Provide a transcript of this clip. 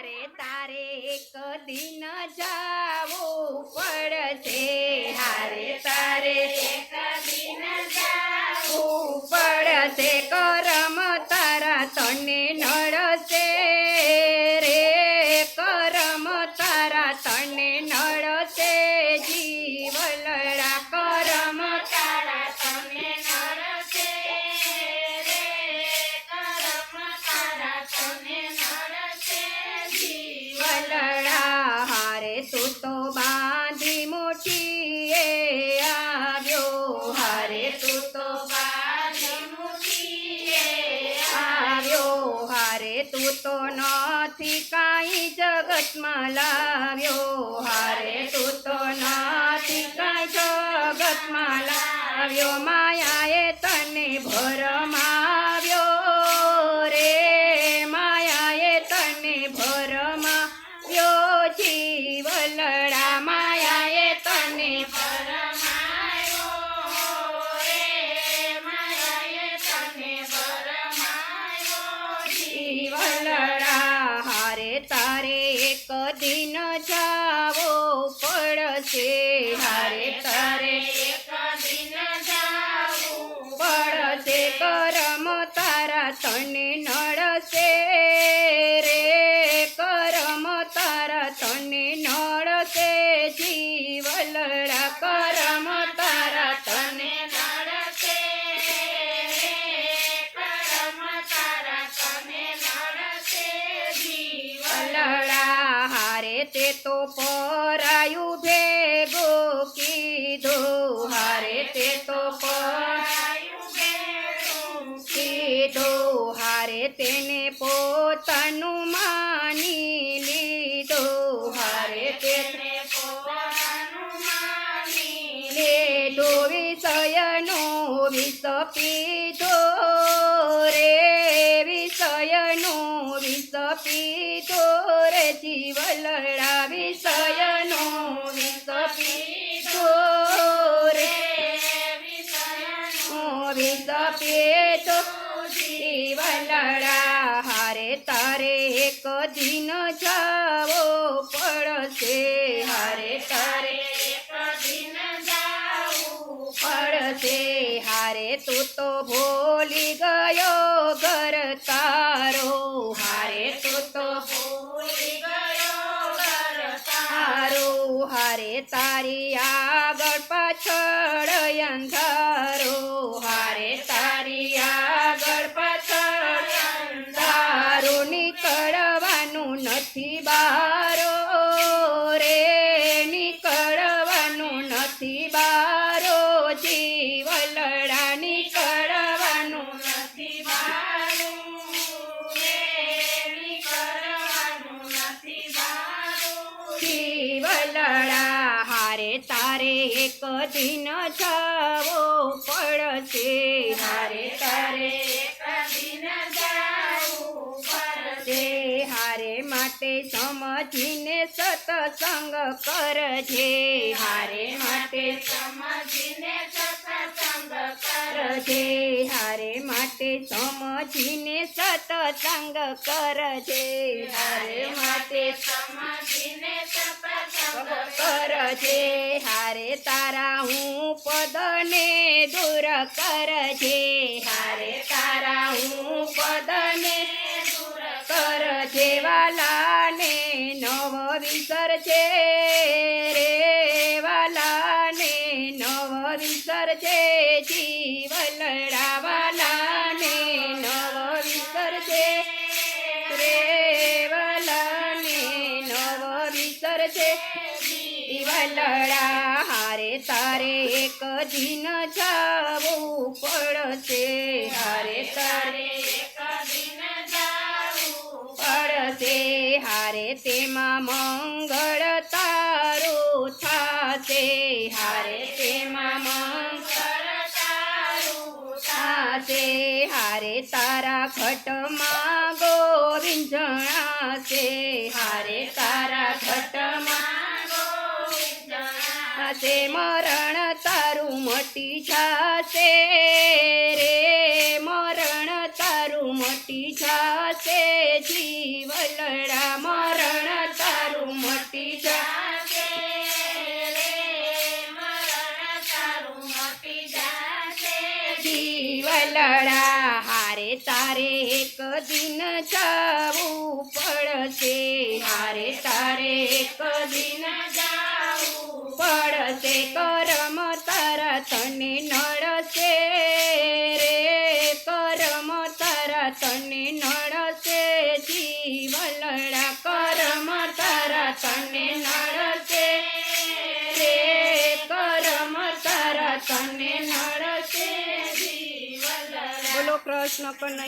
હારે તારે એક દિન જાવું પડશે. હારે તારે એક દિન જાવું પડશે કરમ હારે તું તો નથી કાંઈ જગતમાં લાવ્યો. હારે તું તો નથી કાંઈ જગતમાં લાવ્યો. માયાએ હારે તે તો પરાયું ભેગો કીધો. હારે તે તો પરાયું હારે તેને પોતાનું માની લીધો. હારે તેને પોતાનું વિષયનો વિષ પીધો રે. વિષયનો વિષ પીધો રે જીવલડા વિષયનો વિષ પીધો રે વિષયનો વિષ પીધો જીવલડા હારે તારે એક દિન જાવો પડશે હારે તારે એક દિન જાવું પડશે હારે તું તો ભૂલી તારી આગળ પાછળ અંધારો હારે તારી આગળ પાછળ અંધારો નીકળવાનું નથી બારો એક દિન જાવો પડશે. હારે તારે હારે માટે સમજીને સતસંગ કરજે. હારે માટે સમજીને સત્સંગ કરજે હારે માટે સમજીને સતસંગ કરજે. હારે માટે સમજીને સતસંગ કરજે હારે તારા હું પદને દૂર કરજે. હારે તારા હું પદને દૂર કરજે વાલાને નવ વિસરજે. રે કરજે જીવ વિસરજે ને વાલાને નવ વિસરજે રે વાલાને નવ વિસરજે જીવલડા હારે તારે એક દિન જાવું પડશે. હારે તારે જાવું પડશે. હારે તેમાં મંગળ તારું થાશે. હારે હારે તારા ખટમાં ગોવિંદ જણાશે. હારે તારા ખટમાં તે મરણ તારું મટી જાશે રે. મરણ તારું મટી જાશે. જીવલડા મરણ તારું મટી જાશે લડા. તારે એક દિન જાવું પડશે. હારે તારે એક દિન જાવું પડશે. કરમ તારા તને નડશે તારા તને